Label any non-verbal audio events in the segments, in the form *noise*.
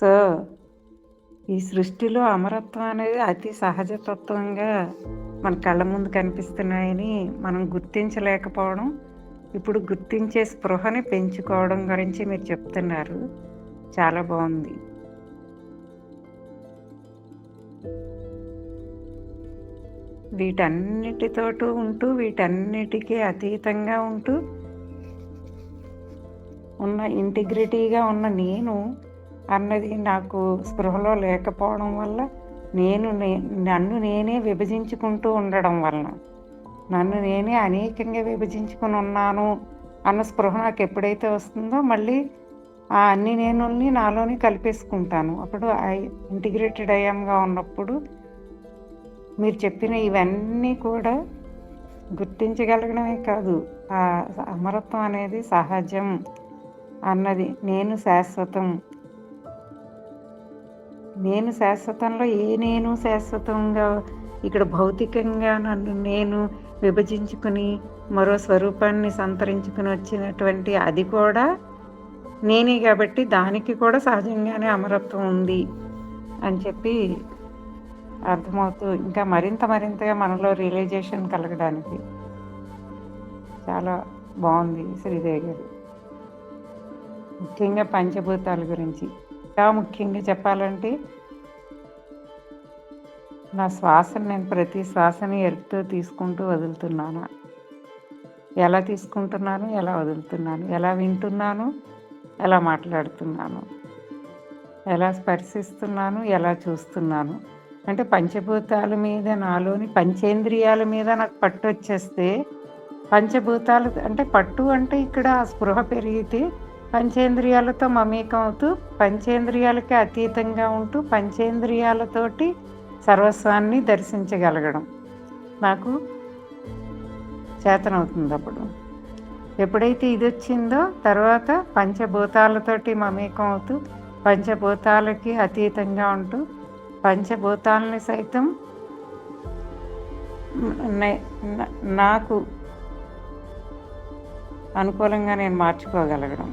So ఈ సృష్టిలో అమరత్వం అనేది అతి సహజతత్వంగా మన కళ్ళ ముందు కనిపిస్తున్నాయని మనం గుర్తించలేకపోవడం ఇప్పుడు గుర్తించే స్పృహని పెంచుకోవడం గురించి మీరు చెప్తున్నారు. చాలా బాగుంది. వీటన్నిటితోటూ ఉంటూ వీటన్నిటికీ అతీతంగా ఉంటూ ఉన్న ఇంటిగ్రిటీగా ఉన్న నేను అన్నది నాకు స్పృహలో లేకపోవడం వల్ల నేను నన్ను నేనే విభజించుకుంటూ ఉండడం వలన నన్ను నేనే అనేకంగా విభజించుకుని ఉన్నాను అన్న స్పృహ నాకు ఎప్పుడైతే వస్తుందో మళ్ళీ ఆ అన్ని నేనుల్ని నాలోని కలిపేసుకుంటాను. అప్పుడు ఇంటిగ్రేటెడ్ అయ్యాంగా ఉన్నప్పుడు మీరు చెప్పిన ఇవన్నీ కూడా గుర్తించగలగడమే కాదు ఆ అమరత్వం అనేది సహజం అన్నది నేను శాశ్వతం నేను శాశ్వతంలో ఏ నేను శాశ్వతంగా ఇక్కడ భౌతికంగా నన్ను నేను విభజించుకుని మరో స్వరూపాన్ని సంతరించుకుని వచ్చినటువంటి అది కూడా నేనే కాబట్టి దానికి కూడా సహజంగానే అమరత్వం ఉంది అని చెప్పి అర్థమవుతూ ఇంకా మరింత మరింతగా మనలో రియలైజేషన్ కలగడానికి. చాలా బాగుంది శ్రీదేవి గారు. ముఖ్యంగా పంచభూతాల గురించి. ఇంకా ముఖ్యంగా చెప్పాలంటే నా శ్వాసను నేను ప్రతి శ్వాసని ఎరుపుతో తీసుకుంటూ వదులుతున్నాను. ఎలా తీసుకుంటున్నాను ఎలా వదులుతున్నాను ఎలా వింటున్నాను ఎలా మాట్లాడుతున్నాను ఎలా స్పర్శిస్తున్నాను ఎలా చూస్తున్నాను. అంటే పంచభూతాల మీద నాలోని పంచేంద్రియాల మీద నాకు పట్టు వచ్చేస్తే పంచభూతాలు అంటే పట్టు అంటే ఇక్కడ స్పృహ పెరిగితే పంచేంద్రియాలతో మమేకం అవుతూ పంచేంద్రియాలకి అతీతంగా ఉంటూ పంచేంద్రియాలతోటి సర్వస్వాన్ని దర్శించగలగడం. నాకు చేతనవుతుంది అప్పుడు ఎప్పుడైతే ఇది వచ్చిందో తర్వాత పంచభూతాలతోటి మమేకం అవుతూ పంచభూతాలకి అతీతంగా ఉంటూ పంచభూతాలని సైతం నాకు అనుకూలంగా నేను మార్చుకోగలగడం.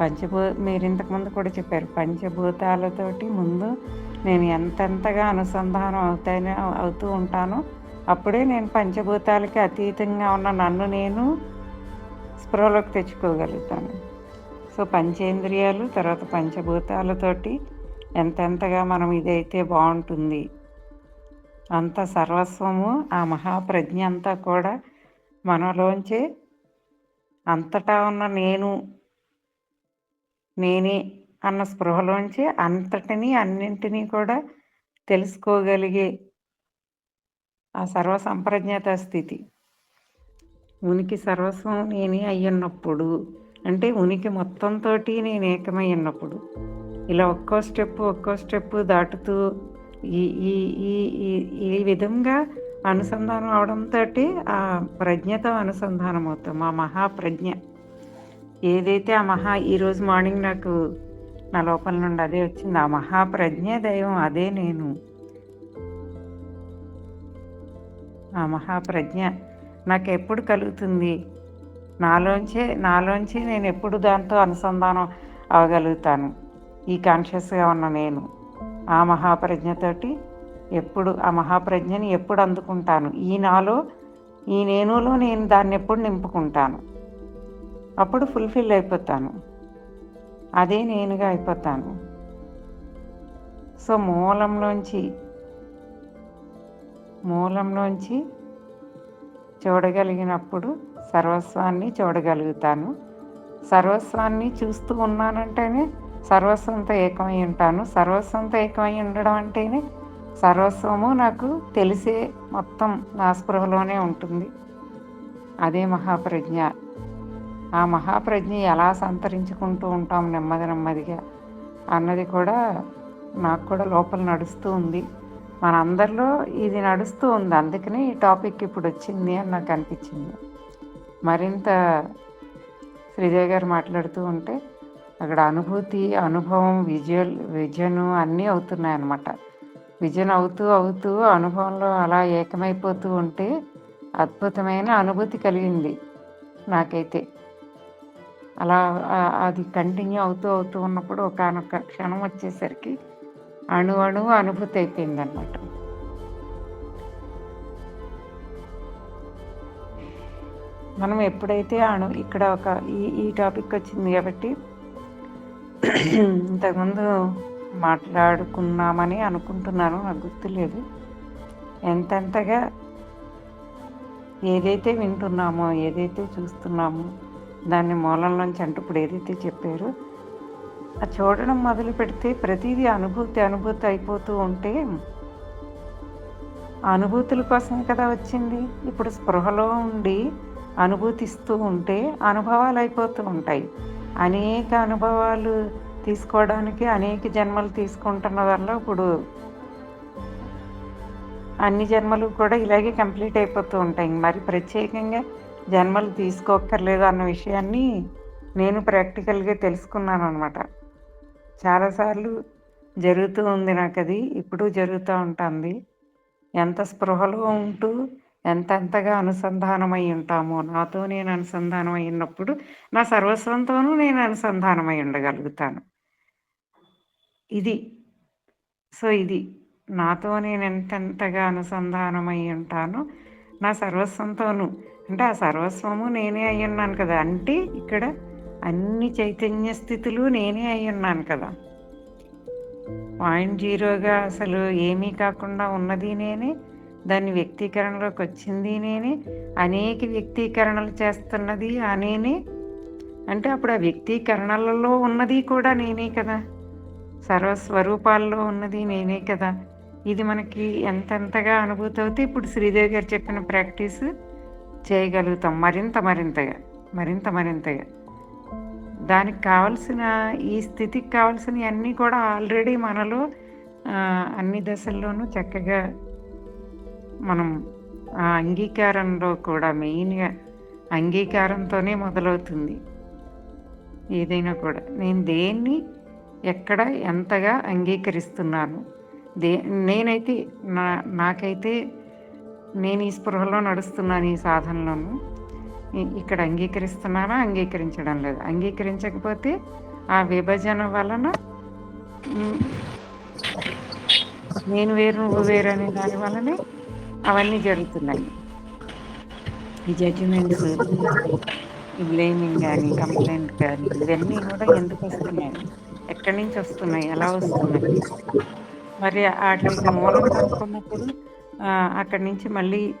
పంచభూ మీరు ఇంతకుముందు కూడా చెప్పారు పంచభూతాలతోటి ముందు నేను ఎంతెంతగా అనుసంధానం అవుతానే అవుతూ ఉంటానో అప్పుడే నేను పంచభూతాలకి అతీతంగా ఉన్న నన్ను నేను స్పృహలోకి తెచ్చుకోగలుగుతాను. సో పంచేంద్రియాలు తర్వాత పంచభూతాలతోటి ఎంతెంతగా మనం ఇదైతే బాగుంటుంది అంత సర్వస్వము ఆ మహాప్రజ్ఞ అంతా కూడా మనలోంచే అంతటా ఉన్న నేను నేనే అన్న స్పృహలోంచి అంతటిని అన్నింటినీ కూడా తెలుసుకోగలిగే ఆ సర్వ సంప్రజ్ఞత స్థితి. ఉనికి సర్వస్వం నేనే అయ్యున్నప్పుడు అంటే ఉనికి మొత్తంతో నేను ఏకమై ఉన్నప్పుడు ఇలా ఒక్కో స్టెప్ ఒక్కో స్టెప్ దాటుతూ ఈ ఈ ఈ ఈ విధంగా అనుసంధానం అవడంతో ఆ ప్రజ్ఞతో అనుసంధానం అవుతాం ఆ మహాప్రజ్ఞ. ఏదైతే ఆ మహా ఈరోజు మార్నింగ్ నాకు నా లోపల నుండి అదే వచ్చింది ఆ మహాప్రజ్ఞ దైవం అదే నేను. ఆ మహాప్రజ్ఞ నాకు ఎప్పుడు కలుగుతుంది? నాలోంచే నాలోంచి నేను ఎప్పుడు దాంతో అనుసంధానం అవ్వగలుగుతాను ఈ కాన్షియస్గా ఉన్న నేను ఆ మహాప్రజ్ఞతోటి ఎప్పుడు ఆ మహాప్రజ్ఞని ఎప్పుడు అందుకుంటాను? ఈ నాలో ఈ నేనులో నేను దాన్ని ఎప్పుడు నింపుకుంటాను? అప్పుడు ఫుల్ఫిల్ అయిపోతాను. అదే నేనుగా అయిపోతాను. సో మూలంలోంచి మూలంలోంచి చూడగలిగినప్పుడు సర్వస్వాన్ని చూడగలుగుతాను. సర్వస్వాన్ని చూస్తూ ఉన్నానంటేనే సర్వస్వంతో ఏకమై ఉంటాను. సర్వస్వంతో ఏకమై ఉండడం అంటేనే సర్వస్వము నాకు తెలిసే మొత్తం నా స్పృహలోనే ఉంటుంది. అదే మహాప్రజ్ఞ. ఆ మహాప్రజ్ఞ ఎలా సంతరించుకుంటూ ఉంటాం నెమ్మది నెమ్మదిగా అన్నది కూడా నాకు కూడా లోపల నడుస్తూ ఉంది. మనందరిలో ఇది నడుస్తూ ఉంది. అందుకనే ఈ టాపిక్ ఇప్పుడు వచ్చింది అని నాకు అనిపించింది. మరింత శ్రీదేవి గారు మాట్లాడుతూ ఉంటే అక్కడ అనుభూతి అనుభవం విజువల్ విజను అన్నీ అవుతున్నాయి అన్నమాట. విజన్ అవుతూ అవుతూ అనుభవంలో అలా ఏకమైపోతూ ఉంటే అద్భుతమైన అనుభూతి కలిగింది నాకైతే. అలా అది కంటిన్యూ అవుతూ అవుతూ ఉన్నప్పుడు ఒకనొక క్షణం వచ్చేసరికి అణు అణువు అనుభూతి అయిపోయింది అనమాట మనం ఎప్పుడైతే అణు ఇక్కడ ఒక ఈ ఈ టాపిక్ వచ్చింది కాబట్టి ఇంతకుముందు మాట్లాడుకున్నామని అనుకుంటున్నాను నాకు గుర్తులేదు. ఎంతెంతగా ఏదైతే వింటున్నామో ఏదైతే చూస్తున్నామో దాన్ని మూలంలోంచి అంటూ ఇప్పుడు ఏదైతే చెప్పారో ఆ చూడడం మొదలు పెడితే ప్రతిదీ అనుభూతి అనుభూతి అయిపోతూ ఉంటే అనుభూతుల కోసమే కదా వచ్చింది. ఇప్పుడు స్పృహలో ఉండి అనుభూతిస్తూ ఉంటే అనుభవాలు అయిపోతూ ఉంటాయి. అనేక అనుభవాలు తీసుకోవడానికి అనేక జన్మలు తీసుకుంటున్న వల్ల ఇప్పుడు అన్ని జన్మలు కూడా ఇలాగే కంప్లీట్ అయిపోతూ ఉంటాయి. మరి ప్రత్యేకంగా జన్మలు తీసుకోక్కర్లేదు అన్న విషయాన్ని నేను ప్రాక్టికల్గా తెలుసుకున్నాను అనమాట చాలాసార్లు జరుగుతూ ఉంది నాకు అది ఇప్పుడు జరుగుతూ ఉంటుంది. ఎంత స్పృహలో ఉంటూ ఎంతెంతగా అనుసంధానమై ఉంటామో నాతో నేను అనుసంధానం అయినప్పుడు నా సర్వస్వంతోనూ నేను అనుసంధానమై ఉండగలుగుతాను. ఇది. సో ఇది. నాతో నేను ఎంతెంతగా అనుసంధానమై ఉంటానో నా సర్వస్వంతోనూ అంటే ఆ సర్వస్వము నేనే అయి ఉన్నాను కదా. అంటే ఇక్కడ అన్ని చైతన్య స్థితులు నేనే అయి ఉన్నాను కదా. పాయింట్ జీరోగా అసలు ఏమీ కాకుండా ఉన్నది నేనే దాని వ్యక్తీకరణలోకి వచ్చింది నేనే అనేక వ్యక్తీకరణలు చేస్తున్నది ఆ నేనే. అంటే అప్పుడు ఆ వ్యక్తీకరణలలో ఉన్నది కూడా నేనే కదా. సర్వస్వరూపాల్లో ఉన్నది నేనే కదా. ఇది మనకి ఎంతెంతగా అనుభూతి అవుతే ఇప్పుడు శ్రీదేవి గారు చెప్పిన ప్రాక్టీస్ చేయగలుగుతాం. మరింత మరింతగా మరింత మరింతగా. దానికి కావలసిన ఈ స్థితికి కావాల్సినవి అన్నీ కూడా ఆల్రెడీ మనలో అన్ని దశల్లోనూ చక్కగా మనం ఆ అంగీకారంలో కూడా మెయిన్గా అంగీకారంతోనే మొదలవుతుంది. ఏదైనా కూడా. నేను దేన్ని ఎక్కడ ఎంతగా అంగీకరిస్తున్నాను? దే నేనైతే నా నాకైతే నేను ఈ స్పృహలో నడుస్తున్నాను ఈ సాధనలోను. ఇక్కడ అంగీకరిస్తున్నారా అంగీకరించడం లేదు. అంగీకరించకపోతే ఆ విభజన వలన నేను వేరు నువ్వు వేరు అనే దాని వలనే అవన్నీ జరుగుతున్నాయి. ఈ జడ్జిమెంట్ ఈ బ్లేమింగ్ కానీ కంప్లైంట్ కానీ ఇవన్నీ కూడా ఎందుకు వస్తున్నాయి? ఎక్కడి నుంచి వస్తున్నాయి? ఎలా వస్తున్నాయి? మరి వాటికి మూలం కనుక్కున్నప్పుడు అక్కడి నుంచి మళ్ళీ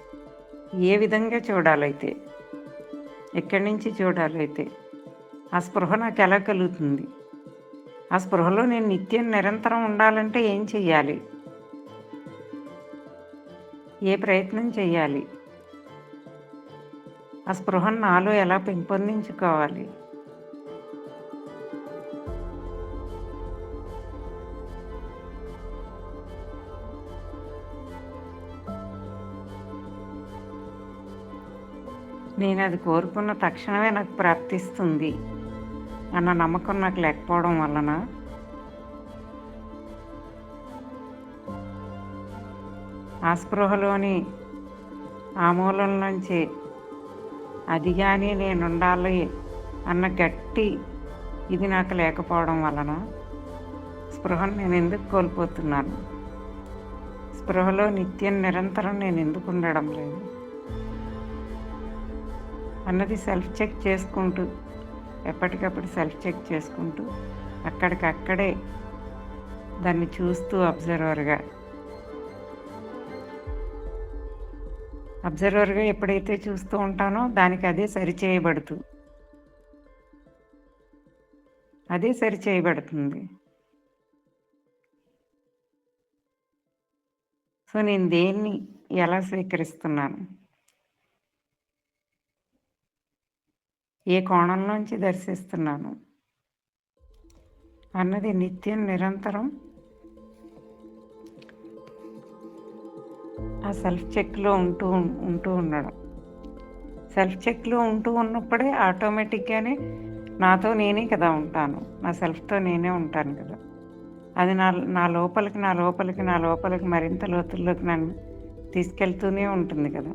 ఏ విధంగా చూడాలైతే ఎక్కడి నుంచి చూడాలైతే ఆ స్పృహ నాకు ఎలా కలుగుతుంది? ఆ స్పృహలో నేను నిత్యం నిరంతరం ఉండాలంటే ఏం చెయ్యాలి? ఏ ప్రయత్నం చేయాలి ఆ స్పృహను నాలో ఎలా పెంపొందించుకోవాలి? నేను అది కోరుకున్న తక్షణమే నాకు ప్రాప్తిస్తుంది అన్న నమ్మకం నాకు లేకపోవడం వలన. ఆ స్పృహలోని ఆ మూలం నుంచి అది కానీ నేను ఉండాలి అన్న గట్టి ఇది నాకు లేకపోవడం వలన స్పృహను నేను ఎందుకు కోల్పోతున్నాను? స్పృహలో నిత్యం నిరంతరం నేను ఎందుకు ఉండడం లేదు? అన్నది సెల్ఫ్ చెక్ చేసుకుంటూ ఎప్పటికప్పుడు సెల్ఫ్ చెక్ చేసుకుంటూ అక్కడికక్కడే దాన్ని చూస్తూ అబ్జర్వర్గా. అబ్జర్వర్గా ఎప్పుడైతే చూస్తూ ఉంటానో దానికి అదే సరిచేయబడుతూ. అదే సరిచేయబడుతుంది. సో నేను దేన్ని ఎలా స్వీకరిస్తున్నాను? ఏ కోణంలోంచి దర్శిస్తున్నాను? అన్నది నిత్యం నిరంతరం. ఆ సెల్ఫ్ చెక్లో ఉంటూ ఉంటూ ఉండడం. సెల్ఫ్ చెక్లో ఉంటూ ఉన్నప్పుడే ఆటోమేటిక్గానే నాతో నేనే కదా ఉంటాను. నా సెల్ఫ్తో నేనే ఉంటాను కదా. అది నా నా లోపలికి నా లోపలికి నా లోపలికి మరింత లోతుల్లోకి నన్ను తీసుకెళ్తూనే ఉంటుంది కదా.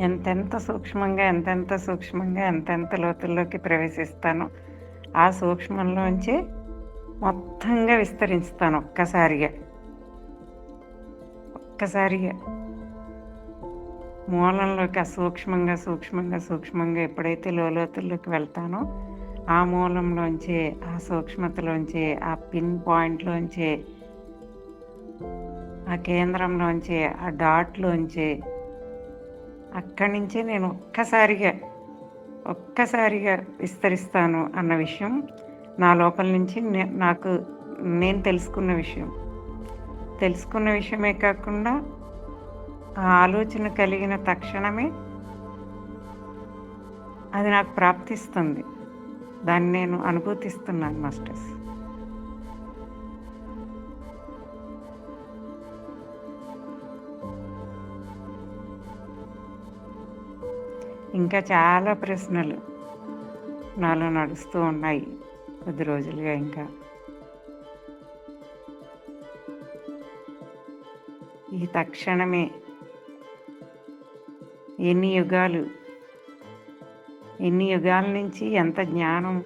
ఎంతెంత సూక్ష్మంగా ఎంతెంత సూక్ష్మంగా ఎంతెంత లోతుల్లోకి ప్రవేశిస్తాను ఆ సూక్ష్మంలోంచి మొత్తంగా విస్తరిస్తాను ఒక్కసారిగా. ఒక్కసారిగా. మూలంలోకి ఆ సూక్ష్మంగా సూక్ష్మంగా సూక్ష్మంగా ఎప్పుడైతే లోతుల్లోకి వెళ్తానో ఆ మూలంలోంచి ఆ సూక్ష్మతలోంచి ఆ పిన్ పాయింట్లోంచి ఆ కేంద్రంలోంచి ఆ డాట్లోంచి అక్కడి నుంచే నేను ఒక్కసారిగా ఒక్కసారిగా విస్తరిస్తాను అన్న విషయం నా లోపల నుంచి నాకు నేను తెలుసుకున్న విషయం. తెలుసుకున్న విషయమే కాకుండా ఆ ఆలోచన కలిగిన తక్షణమే అది నాకు ప్రాప్తిస్తుంది. దాన్ని నేను అనుభూతిస్తున్నాను మాస్టర్స్. ఇంకా చాలా ప్రశ్నలు నాలో నడుస్తూ ఉన్నాయి కొద్ది రోజులుగా ఇంకా. ఈ తక్షణమే ఎన్ని యుగాలు ఎన్ని యుగాల నుంచి ఎంత జ్ఞానం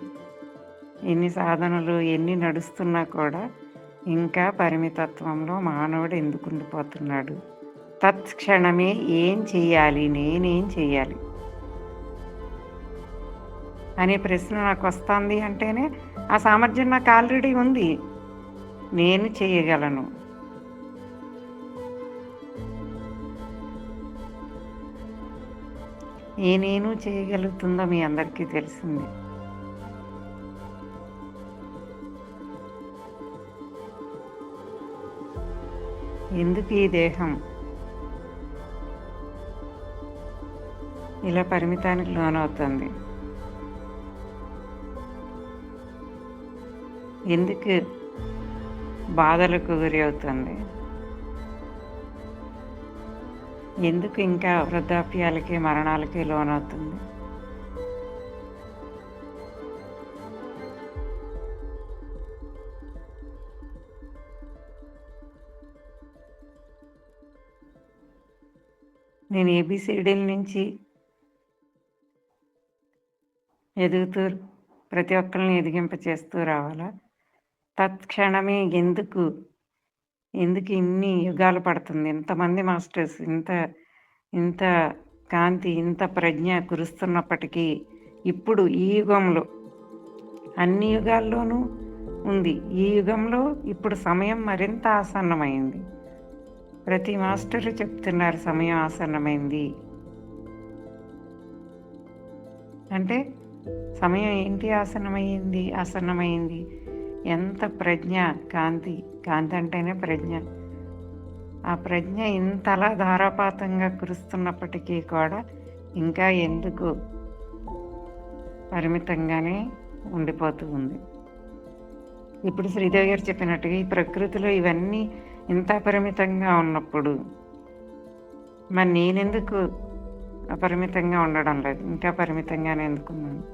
ఎన్ని సాధనలు ఎన్ని నడుస్తున్నా కూడా ఇంకా పరిమితత్వంలో మానవుడు ఎందుకు ఉండిపోతున్నాడు తత్క్షణమే ఏం చేయాలి నేనేం చేయాలి అనే ప్రశ్న నాకు వస్తుంది అంటేనే ఆ సామర్థ్యం నాకు ఆల్రెడీ ఉంది. నేను చేయగలను. ఏ నేను చేయగలుగుతుందో మీ అందరికీ తెలిసింది. ఎందుకు ఈ దేహం? ఇలా పరిమితానికి లోనవుతుంది. ఎందుకు బాధలకు గురి అవుతుంది? ఎందుకు ఇంకా వృద్ధాప్యాలకి మరణాలకి లోనవుతుంది? నేను ఏబిసిడీల నుంచి ఎదుగుతూ ప్రతి ఒక్కరిని ఎదిగింప చేస్తూ రావాలా? తత్క్షణమే ఎందుకు? ఎందుకు ఇన్ని యుగాలు పడుతుంది? ఇంతమంది మాస్టర్స్ ఇంత ఇంత కాంతి ఇంత ప్రజ్ఞ కురుస్తున్నప్పటికీ ఇప్పుడు ఈ యుగంలో అన్ని యుగాల్లోనూ ఉంది. ఈ యుగంలో ఇప్పుడు సమయం మరింత ఆసన్నమైంది. ప్రతి మాస్టర్ చెప్తున్నారు సమయం ఆసన్నమైంది. అంటే సమయం ఏంటి ఆసన్నమైంది? ఆసన్నమైంది. ఎంత ప్రజ్ఞ? కాంతి కాంతి అంటేనే ప్రజ్ఞ. ఆ ప్రజ్ఞ ఇంతలా ధారాపాతంగా కురుస్తున్నప్పటికీ కూడా ఇంకా ఎందుకు పరిమితంగానే ఉండిపోతూ ఉంది? ఇప్పుడు శ్రీదేవి గారు చెప్పినట్టుగా ఈ ప్రకృతిలో ఇవన్నీ ఇంత పరిమితంగా ఉన్నప్పుడు మరి నేనెందుకు అపరిమితంగా ఉండడం లేదు? ఇంకా పరిమితంగానే ఎందుకున్నాను?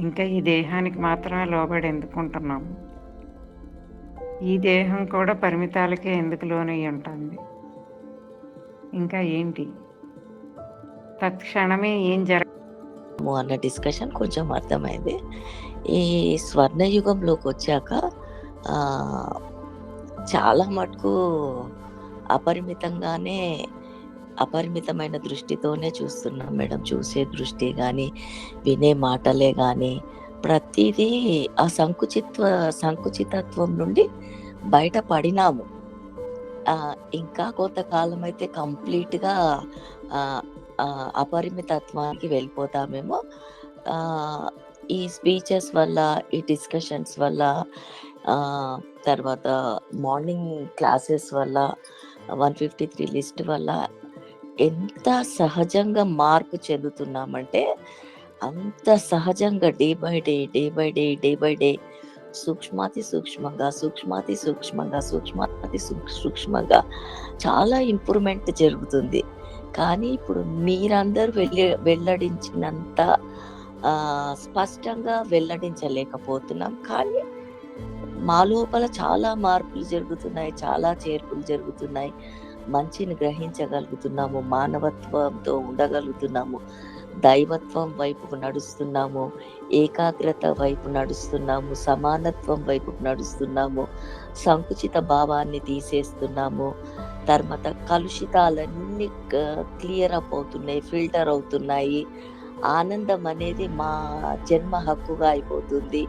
ఇంకా ఈ దేహానికి మాత్రమే లోబడి ఎందుకుంటున్నాము? ఈ దేహం కూడా పరిమితాలకే ఎందుకు లోనయ్యి ఉంటుంది? ఇంకా ఏంటి? తత్క్షణమే ఏం జరగ అన్న డిస్కషన్ కొంచెం అర్థమైంది. ఈ స్వర్ణయుగంలోకి వచ్చాక చాలా మటుకు అపరిమితంగానే అపరిమితమైన దృష్టితోనే చూస్తున్నాం మేడం. చూసే దృష్టి కానీ వినే మాటలే కానీ ప్రతిదీ ఆ సంకుచిత్వ సంకుచితత్వం నుండి బయటపడినాము. ఇంకా కొంతకాలం అయితే కంప్లీట్గా అపరిమితత్వానికి వెళ్ళిపోతామేమో. ఈ స్పీచెస్ వల్ల ఈ డిస్కషన్స్ వల్ల తర్వాత మార్నింగ్ క్లాసెస్ వల్ల వన్ ఫిఫ్టీ త్రీ లిస్ట్ వల్ల ఎంత సహజంగా మార్పు చెందుతున్నామంటే అంత సహజంగా day by day day by day day by day సూక్ష్మాతి సూక్ష్మంగా సూక్ష్మాతి సూక్ష్మంగా సూక్ష్మాతి సూక్ష్మంగా చాలా ఇంప్రూవ్మెంట్ జరుగుతుంది. కానీ ఇప్పుడు మీరందరూ వెళ్ళి వెల్లడించినంత స్పష్టంగా వెల్లడించలేకపోతున్నాం. కానీ మా లోపల చాలా మార్పులు జరుగుతున్నాయి చాలా చేర్పులు జరుగుతున్నాయి. మంచిని గ్రహించగలుగుతున్నాము మానవత్వంతో ఉండగలుగుతున్నాము దైవత్వం వైపుకు నడుస్తున్నాము ఏకాగ్రత వైపు నడుస్తున్నాము సమానత్వం వైపుకు నడుస్తున్నాము సంకుచిత భావాన్ని తీసేస్తున్నాము తర్వాత కలుషితాలన్నీ క్లియర్ అప్ అవుతున్నాయి ఫిల్టర్ అవుతున్నాయి. ఆనందం అనేది మా జన్మ హక్కుగా అయిపోతుంది.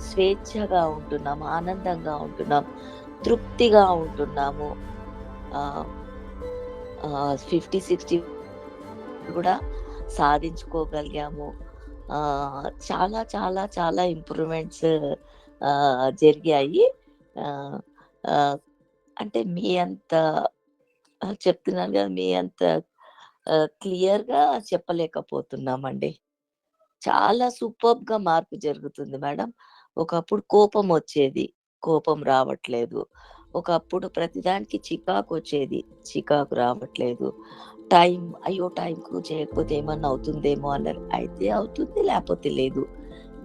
స్వేచ్ఛగా ఉంటున్నాం ఆనందంగా ఉంటున్నాం తృప్తిగా ఉంటున్నాము. ఫిఫ్టీ సిక్స్టీ కూడా సాధించుకోగలిగాము. చాలా చాలా చాలా ఇంప్రూవ్మెంట్స్ జరిగాయి. అంటే మీ అంత చెప్తున్నాను కదా మీ అంత క్లియర్గా చెప్పలేకపోతున్నామండి. చాలా సూపర్గా మార్పు జరుగుతుంది మేడం. ఒకప్పుడు కోపం వచ్చేది. కోపం రావట్లేదు. ఒకప్పుడు ప్రతిదానికి చికాకు వచ్చేది. చికాకు రావట్లేదు. టైం అయ్యో టైంకు చేయకపోతే ఏమన్నా అవుతుందేమో అన్నారు. అయితే అవుతుంది లేకపోతే లేదు.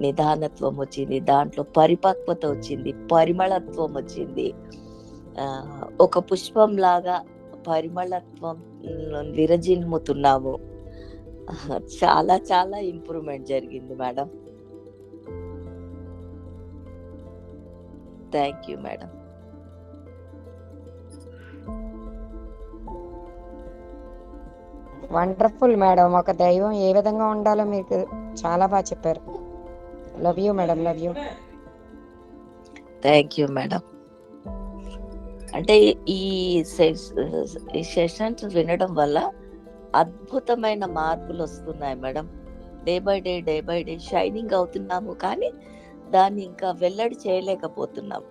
నిదానత్వం వచ్చింది దాంట్లో పరిపక్వత వచ్చింది పరిమళత్వం వచ్చింది. ఒక పుష్పం లాగా పరిమళత్వం ఉమ్, విరజిమ్ముతున్నాము *laughs* చాలా చాలా ఇంప్రూవ్మెంట్ జరిగింది madam. Thank you madam. Wonderful madam ఒక దైవం ఏ విధంగా ఉండాలో మీకు చాలా బాగా చెప్పారు. Love you madam love you thank you madam అంటే ఈ ఈ సెషన్స్ వినడం వల్ల అద్భుతమైన మార్పులు వస్తున్నాయి madam day by day day by day shining అవుతున్నాము కానీ దాన్ని ఇంకా వెల్లడి చేయలేకపోతున్నాము.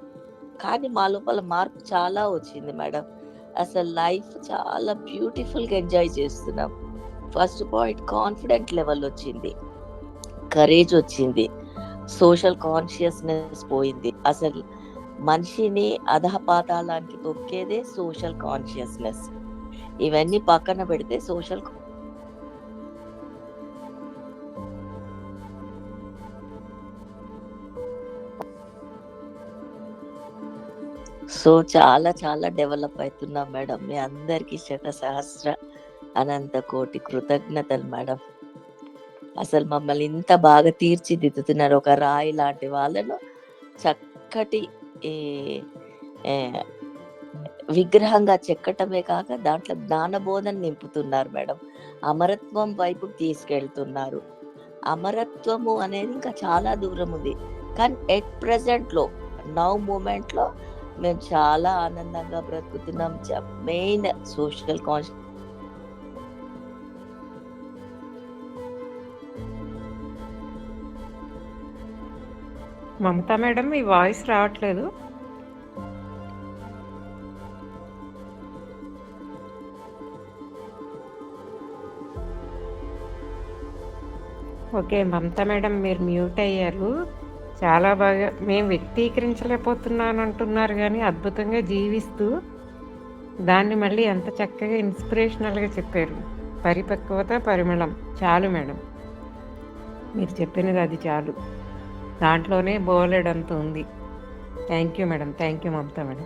కానీ మా లోపల మార్పు చాలా వచ్చింది మేడం అసలు లైఫ్ చాలా బ్యూటిఫుల్గా ఎంజాయ్ చేస్తున్నాం. ఫస్ట్ పాయింట్ కాన్ఫిడెంట్ లెవెల్ వచ్చింది. కరేజ్ వచ్చింది. సోషల్ కాన్షియస్నెస్ పోయింది. అసలు మనిషిని అధపాతాళానికి తొక్కేదే సోషల్ కాన్షియస్నెస్. ఇవన్నీ పక్కన పెడితే సోషల్ సో చాలా చాలా డెవలప్ అవుతున్నాం మేడం. మీ అందరికి శత సహస్ర అనంత కోటి కృతజ్ఞతలు మేడం. అసలు మమ్మల్ని ఇంత బాగా తీర్చిదిద్దుతున్నారు. ఒక రాయి లాంటి వాళ్ళను చక్కటి విగ్రహంగా చెక్కటమే కాక దాంట్లో జ్ఞానబోధన నింపుతున్నారు మేడం. అమరత్వం వైపు తీసుకెళ్తున్నారు. అమరత్వము అనేది ఇంకా చాలా దూరం ఉంది. కానీ ఎట్ ప్రజెంట్లో నౌ మూమెంట్లో మేము చాలా ఆనందంగా బ్రతుకుతున్నాం. Main social conscious Mamata madam మీ వాయిస్ రావట్లేదు. ఓకే మమతా మేడం మీరు మ్యూట్ అయ్యారు. చాలా బాగా మేము వ్యక్తీకరించలేకపోతున్నాను అంటున్నారు కానీ అద్భుతంగా జీవిస్తూ దాన్ని మళ్ళీ ఎంత చక్కగా ఇన్స్పిరేషనల్గా చెప్పారు. పరిపక్వత పరిమళం. చాలు మేడం. మీరు చెప్పినది అది చాలు. దాంట్లోనే బోలెడంత ఉంది. Thank you madam. Thank you Mamata madam.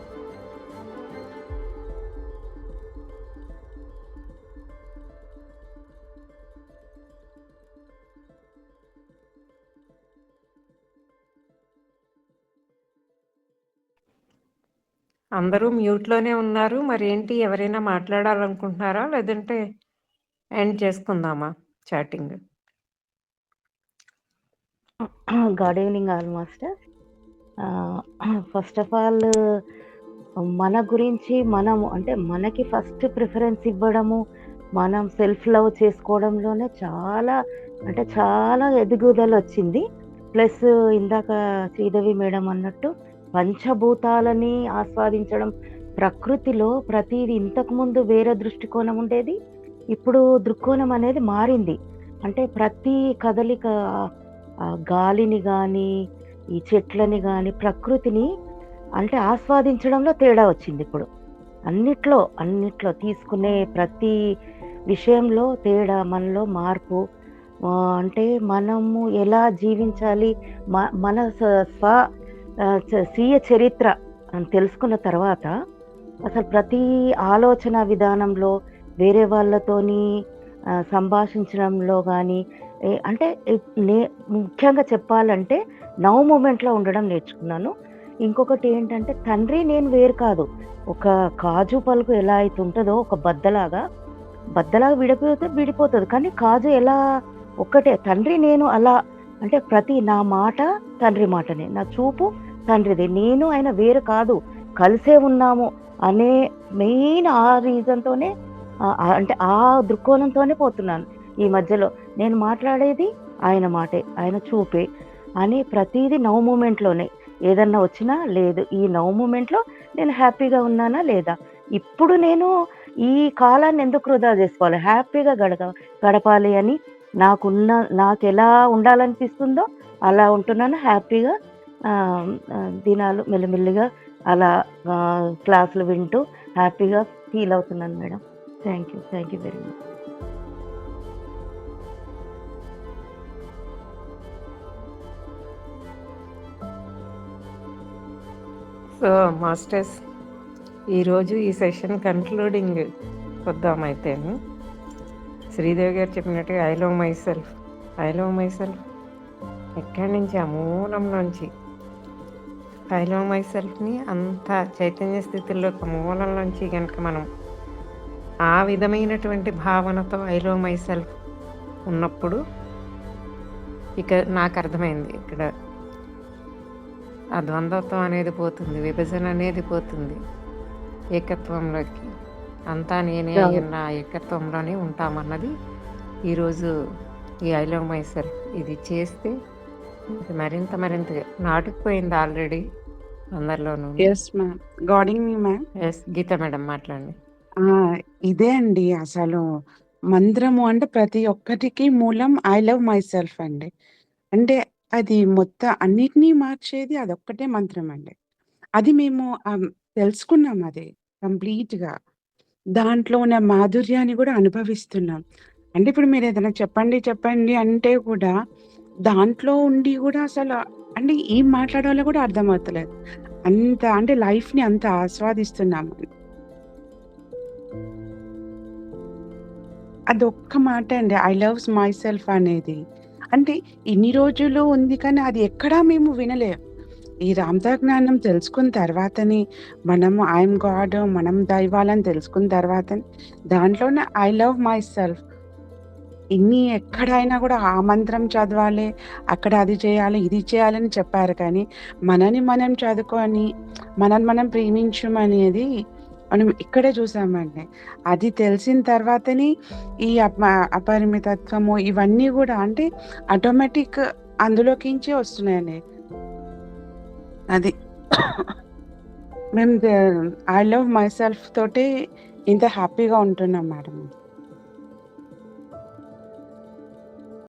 అందరూ మ్యూట్లోనే ఉన్నారు. మరి ఏంటి ఎవరైనా మాట్లాడాలనుకుంటున్నారా? లేదంటే ఎండ్ చేసుకుందామా chatting? Good evening all master first of all మన గురించి మనము అంటే మనకి ఫస్ట్ ప్రిఫరెన్స్ ఇవ్వడము మనం సెల్ఫ్ లవ్ చేసుకోవడంలోనే చాలా అంటే చాలా ఎదుగుదల వచ్చింది ప్లస్ ఇందాక శ్రీదేవి మేడం అన్నట్టు పంచభూతాలని ఆస్వాదించడం ప్రకృతిలో ప్రతిది ఇంతకుముందు వేరే దృష్టికోణం ఉండేది. ఇప్పుడు దృక్కోణం అనేది మారింది. అంటే ప్రతి కదలిక గాలిని కానీ ఈ చెట్లని కానీ ప్రకృతిని అంటే ఆస్వాదించడంలో తేడా వచ్చింది ఇప్పుడు. అన్నిట్లో అన్నిట్లో తీసుకునే ప్రతి విషయంలో తేడా మనలో మార్పు అంటే మనము ఎలా జీవించాలి మన స- స్వ స్వీయ చరిత్ర అని తెలుసుకున్న తర్వాత అసలు ప్రతి ఆలోచన విధానంలో వేరే వాళ్ళతోని సంభాషించడంలో కానీ అంటే నే ముఖ్యంగా చెప్పాలంటే నవ్ మూమెంట్‌లో ఉండడం నేర్చుకున్నాను. ఇంకొకటి ఏంటంటే తండ్రి నేను వేరు కాదు. ఒక కాజు పలుకు ఎలా అయితే ఉంటుందో ఒక బద్దలాగా, బద్దలాగా విడిపోతే విడిపోతుంది కానీ కాజు ఎలా ఒక్కటే. తండ్రి నేను అలా అంటే ప్రతి నా మాట తండ్రి మాటనే. నా చూపు తండ్రిదే. నేను ఆయన వేరు కాదు. కలిసే ఉన్నాము అనే మెయిన్ ఆ రీజన్‌తోనే అంటే ఆ దృక్కోణంతోనే పోతున్నాను. ఈ మధ్యలో నేను మాట్లాడేది ఆయన మాటే. ఆయన చూపే. అని ప్రతిదీ నవ్ మూమెంట్‌లోనే. ఏదన్నా వచ్చినా లేదు. ఈ నవ్ మూమెంట్‌లో నేను హ్యాపీగా ఉన్నానా లేదా? ఇప్పుడు నేను ఈ కాలాన్ని ఎందుకు వృధా చేసుకోవాలి హ్యాపీగా గడక గడపాలి అని నాకున్న ఎలా ఉండాలనిపిస్తుందో అలా ఉంటున్నాను. హ్యాపీగా దినాలు మెల్లిమెల్లిగా అలా క్లాసులు వింటూ హ్యాపీగా ఫీల్ అవుతున్నాను madam. Thank you. Thank you very much. So, masters ఈరోజు ఈ సెషన్ కన్క్లూడింగ్ వద్దామైతే శ్రీదేవి గారు చెప్పినట్టుగా I love myself. I love myself ఎక్కడి నుంచి ఆ మూలంలోంచి ఐ లవ్ మై సెల్ఫ్‌ని అంత చైతన్య స్థితిలో ఒక మూలంలోంచి గనక మనం ఆ విధమైనటువంటి భావనతో ఐ లవ్ మై సెల్ఫ్ ఉన్నప్పుడు ఇక నాకర్థమైంది ఇక్కడ ఆ ద్వంద్వత్వం అనేది పోతుంది. విభజన అనేది పోతుంది. ఏకత్వంలోకి. అంతా నేనే ఆ ఏకత్వంలోనే ఉంటామన్నది ఈరోజు ఈ ఐ లవ్ మై సెల్ఫ్ ఇది చేస్తే ఇది మరింత మరింతగా నాటుకుపోయింది ఆల్రెడీ అందరిలోనూ. Yes ma'am. Good evening ma'am. Yes. Geeta madam మాట్లాడండి. ఇదే అండి అసలు మంత్రము అంటే ప్రతి ఒక్కటికి మూలం ఐ లవ్ మై సెల్ఫ్ అండి. అంటే అది మొత్తం అన్నిటిని మార్చేది అదొక్కటే మంత్రం అండి. అది మేము తెలుసుకున్నాం అది కంప్లీట్‌గా. దాంట్లో ఉన్న మాధుర్యాన్ని గూడా అనుభవిస్తున్నాం. అంటే ఇప్పుడు మీరేదైనా చెప్పండి, చెప్పండి అంటే కూడా దాంట్లో ఉండి కూడా అసలు అంటే ఏం మాట్లాడాలో కూడా అర్థమవుతలేదు. అంత అంటే లైఫ్‌ని అంత ఆస్వాదిస్తున్నాము. అదొక్క మాట అండి. ఐ లవ్స్ మై సెల్ఫ్ అనేది. అంటే ఇన్ని రోజులు ఉంది కానీ అది ఎక్కడా మేము వినలేం. ఈ రామతా జ్ఞానం తెలుసుకున్న తర్వాతనే మనం ఐఎమ్ గాడ్ మనం దైవాలని తెలుసుకున్న తర్వాతనే దాంట్లోనే ఐ లవ్ మై సెల్ఫ్. ఇన్ని ఎక్కడైనా కూడా ఆ మంత్రం చదవాలి, అక్కడ అది చేయాలి, ఇది చేయాలని చెప్పారు కానీ మనని మనం చదువుకొని మనని మనం ప్రేమించమనేది మనం ఇక్కడే చూసామండి. అది తెలిసిన తర్వాతనే ఈ అప అపరిమితత్వము ఇవన్నీ కూడా అంటే ఆటోమేటిక్ అందులోకించే వస్తున్నాయండి. అది. *coughs* మేము ఐ లవ్ మై సెల్ఫ్ తోటి ఇంత హ్యాపీగా ఉంటున్నాం మేడం.